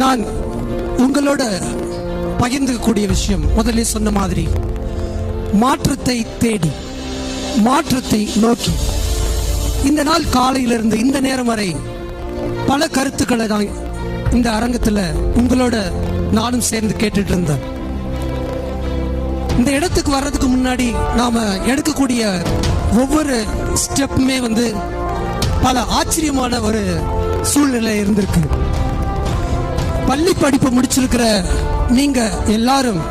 நான் உங்களோட பகிர்ந்துக்கக்கூடிய விஷயம் முதல்ல சொன்ன மாதிரி மாற்றத்தை தேடி மாற்றத்தை நோக்கி. இந்த நாள் காலையிலிருந்து இந்த நேரம் வரை பல கருத்துக்களை தான் இந்த அரங்கத்தில் உங்களோட நானும் சேர்ந்து கேட்டுட்டு இருந்தேன் இந்த இடத்துக்கு வர்றதுக்கு முன்னாடி நாம எடுக்கக்கூடிய ஒவ்வொரு ஸ்டெப்புமே வந்து பல ஆச்சரியமான ஒரு சூழ்நிலை இருந்திருக்கு. பள்ளி படிப்பு முடிச்சிருக்கிற நீங்க எல்லாரும்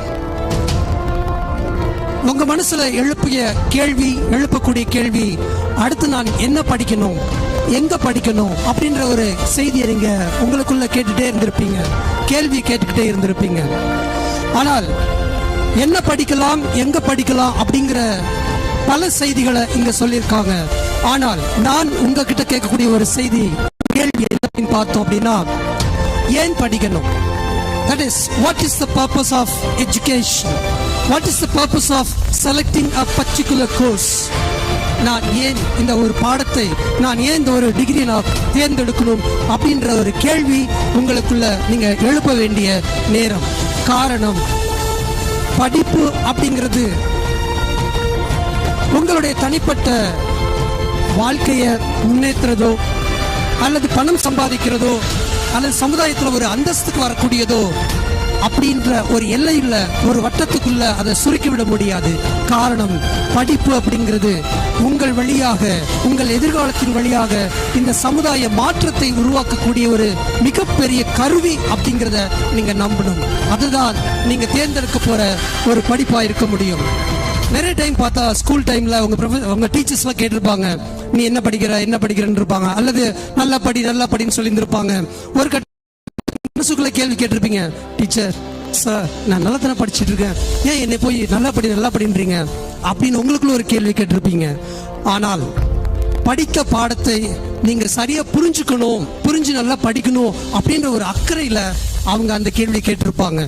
உங்க மனசுல எழுப்பிய கேள்வி எழுப்பக்கூடிய கேள்வி அடுத்து நான் என்ன படிக்கணும் எங்க படிக்கணும் அப்படின்ற ஒரு செய்தியை நீங்க உங்களுக்குள்ள கேட்டுட்டே இருந்திருப்பீங்க. கேள்வி கேட்டுக்கிட்டே இருந்திருப்பீங்க. ஆனால் என்ன படிக்கலாம் எங்க படிக்கலாம் அப்படிங்கிற பல செய்திகளை இங்க சொல்லியிருக்காங்க. ஆனால் நான் உங்ககிட்ட கேட்கக்கூடிய ஒரு செய்தி கேள்வி என்ன அப்படின்னு பார்த்தோம் அப்படின்னா ஏன் படிக்கணும்? That is what is the purpose of education what is the purpose of selecting a particular course நான் ஏன் இந்த ஒரு பாடத்தை நான் ஏன் இந்த ஒரு டிகிரி நான் தேர்ந்தெடுக்கணும்? அப்படின்ற ஒரு கேள்வி உங்களுக்குள்ள நீங்க எழுப்ப வேண்டிய நேரம். காரணம் படிப்பு அப்படிங்கிறது உங்களுடைய தனிப்பட்ட வாழ்க்கையை முன்னேற்றுறதோ அல்லது பணம் சம்பாதிக்கிறதோ அல்லது சமுதாயத்தில் ஒரு அந்தஸ்துக்கு வரக்கூடியதோ அப்படின்ற ஒரு எல்லையில் ஒரு வட்டத்துக்குள்ள அதை சுருக்கிவிட முடியாது. காரணம் படிப்பு அப்படிங்கிறது உங்கள் வழியாக உங்கள் எதிர்காலத்தின் வழியாக இந்த சமுதாய மாற்றத்தை உருவாக்கக்கூடிய ஒரு மிகப்பெரிய கருவி அப்படிங்கிறத நீங்க நம்பணும். அதுதான் நீங்க தேர்ந்தெடுக்க போற ஒரு படிப்பா இருக்க முடியும். நிறைய டைம் பார்த்தா ஸ்கூல் டைம்ல அவங்க அவங்க டீச்சர்ஸ்லாம் கேட்டிருப்பாங்க. நீ என்ன படிக்கிற என்ன படிக்கிறன்னு இருப்பாங்க அல்லது நல்லா படி நல்லா படின்னு சொல்லியிருந்திருப்பாங்க. ஒரு கட்ட மனசுக்குள்ள கேள்வி கேட்டிருப்பீங்க. டீச்சர் சார் நான் நல்லா தானே படிச்சிட்டு இருக்கேன் ஏன் என்னை போய் நல்லா படி நல்லா படின்றீங்க? அப்படின்னு உங்களுக்குள்ள ஒரு கேள்வி கேட்டிருப்பீங்க. ஆனால் படித்த பாடத்தை நீங்க சரியா புரிஞ்சுக்கணும் புரிஞ்சு நல்லா படிக்கணும் அப்படின்ற ஒரு அக்கறையில அவங்க அந்த கேள்வி கேட்டிருப்பாங்க.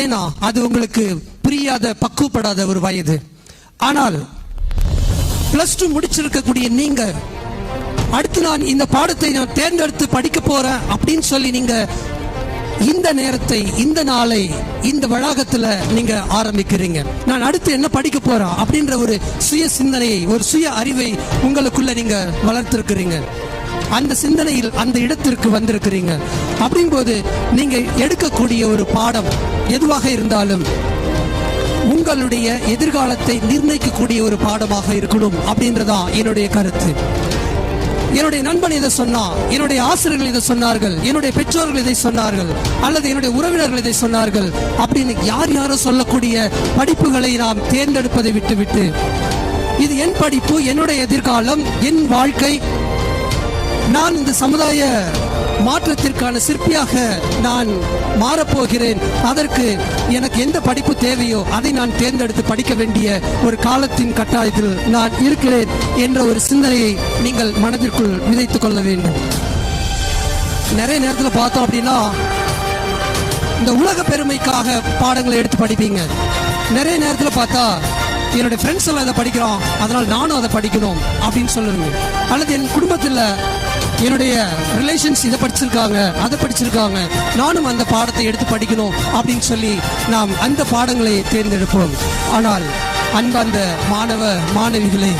ஏன்னா அது உங்களுக்கு புரியாத பக்குவப்படாத ஒரு வயது. ஆனால் பிளஸ் டூ முடிச்சிருக்கக்கூடிய நீங்க அடுத்து நான் இந்த பாடத்தை நான் தேர்ந்தெடுத்து படிக்க போறேன் அப்படின்னு சொல்லி நீங்க இந்த நேரத்தை இந்த நாளை இந்த வளாகத்துல நீங்க ஆரம்பிக்கிறீங்க. நான் அடுத்து என்ன படிக்க போறேன் அப்படின்ற ஒரு சுய சிந்தனையை ஒரு சுய அறிவை உங்களுக்குள்ள நீங்க வளர்த்திருக்கிறீங்க. அந்த சிந்தனையில் அந்த இடத்திற்கு வந்திருக்கிறீங்க. அப்படிங்கும்போது நீங்க எடுக்கக்கூடிய ஒரு பாடம் எதுவாக இருந்தாலும் உங்களுடைய எதிர்காலத்தை நிர்ணயிக்கக்கூடிய ஒரு பாடமாக இருக்கணும் அப்படின்றதான் என்னுடைய கருத்து. என்னுடைய நண்பன் இதை சொன்னா என்னுடைய ஆசிரியர்கள் இதை சொன்னார்கள் என்னுடைய பெற்றோர்கள் இதை சொன்னார்கள் அல்லது என்னுடைய உறவினர்கள் இதை சொன்னார்கள் அப்படின்னு யார் யாரோ சொல்லக்கூடிய படிப்புகளை நாம் தேர்ந்தெடுப்பதை விட்டுவிட்டு இது என் படிப்பு என்னுடைய எதிர்காலம் என் வாழ்க்கை நான் இந்த சமுதாய மாற்றத்திற்கான சிற்பியாக நான் மாறப்போகிறேன். அதற்கு எனக்கு எந்த படிப்பு தேவையோ அதை நான் தேர்ந்தெடுத்து படிக்க வேண்டிய ஒரு காலத்தின் கட்டாயத்தில் நான் இருக்கிறேன் என்ற ஒரு சிந்தனையை நீங்கள் மனதிற்குள் விதைத்துக் கொள்ள வேண்டும். நிறைய நேரத்தில் பார்த்தோம் அப்படின்னா இந்த உலக பெருமைக்காக பாடங்களை எடுத்து படிப்பீங்க. நிறைய நேரத்தில் பார்த்தா என்னுடைய ஃப்ரெண்ட்ஸ் எல்லாம் இதை படிக்கிறோம். அதனால் நானும் அதை படிக்கணும் அப்படின்னு சொல்லுங்க அல்லது என் குடும்பத்தில் என்னுடைய ரிலேஷன்ஸ் இதை படிச்சிருக்காங்க அதை படிச்சிருக்காங்க. நானும் அந்த பாடத்தை எடுத்து படிக்கணும் அப்படின்னு சொல்லி நாம் அந்த பாடங்களை தேர்ந்தெடுப்போம். ஆனால் அன்பார்ந்த மாணவ மாணவிகளே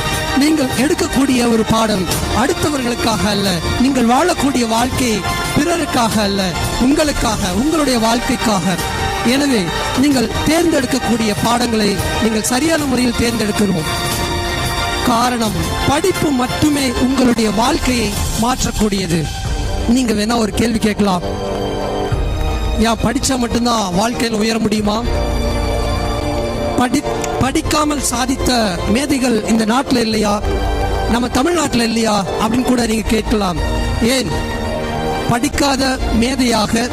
நீங்கள் எடுக்கக்கூடிய ஒரு பாடம் அடுத்தவர்களுக்காக அல்ல நீங்கள் வாழக்கூடிய வாழ்க்கை பிறருக்காக அல்ல உங்களுக்காக உங்களுடைய வாழ்க்கைக்காக. எனவே நீங்கள் தேர்ந்தெடுக்கக்கூடிய பாடங்களை நீங்கள் சரியான முறையில் தேர்ந்தெடுக்கணும். காரணம் படிப்பு மட்டுமே உங்களுடைய வாழ்க்கையை மாற்றக்கூடியது. நீங்க வேணா ஒரு கேள்வி கேட்கலாம். ஏன் படிச்சா மட்டும்தான் வாழ்க்கையில் உயர முடியுமா? படி படிக்காமல் சாதித்த மேதைகள் இந்த நாட்டில் இல்லையா? நம்ம தமிழ்நாட்டில் இல்லையா? அப்படின்னு கூட நீங்க கேட்கலாம். ஏன்? படிக்காத மேதையாக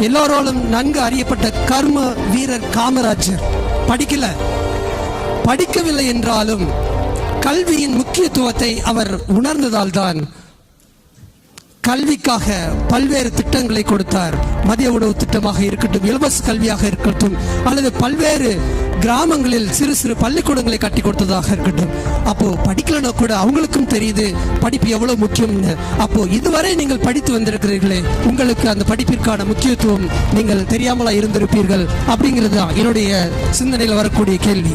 எல்லோராலும் நன்கு அறியப்பட்ட கர்ம வீரர் காமராஜர். படிக்கல. படிக்கவில்லை என்றாலும் கல்வியின் முக்கியத்துவத்தை அவர் உணர்ந்ததால் தான் கல்விக்காக பல்வேறு திட்டங்களை கொடுத்தார். மதிய உணவு திட்டமாக இருக்கட்டும் இலவச கல்வியாக இருக்கட்டும் அல்லது பல்வேறு கிராமங்களில் சிறு சிறு பள்ளிக்கூடங்களை கட்டி கொடுத்ததாக இருக்கட்டும். அப்போ படிக்கலன்னா கூட அவங்களுக்கும் தெரியுது படிப்பு எவ்வளவு முக்கியம்னு. அப்போ இதுவரை நீங்கள் படித்து வந்திருக்கிறீர்களே உங்களுக்கு அந்த படிப்பிற்கான முக்கியத்துவம் நீங்கள் தெரியாமலா இருந்திருப்பீர்கள் அப்படிங்கிறது தான் என்னுடைய சிந்தனையில் வரக்கூடிய கேள்வி.